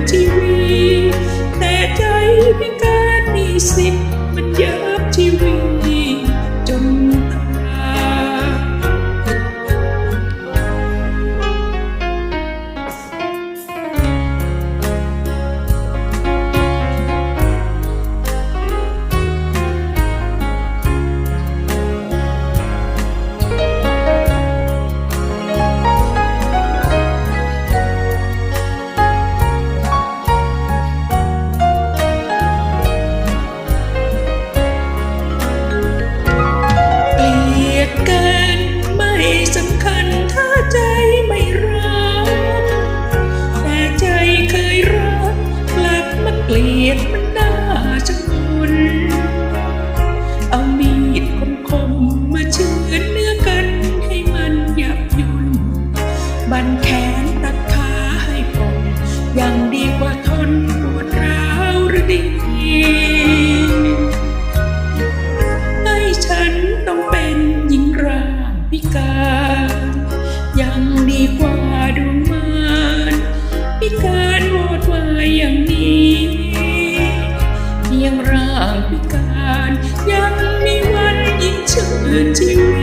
empty ยังดีกว่าทนปวดร้าวหรือดีให้ฉันต้องเป็นหญิงร่างพิการ ยังดีกว่าดูมานพิการวอดวายอย่างนี้เพียงร่างพิการ ยังมีวันยิ่งชื่นชีวิต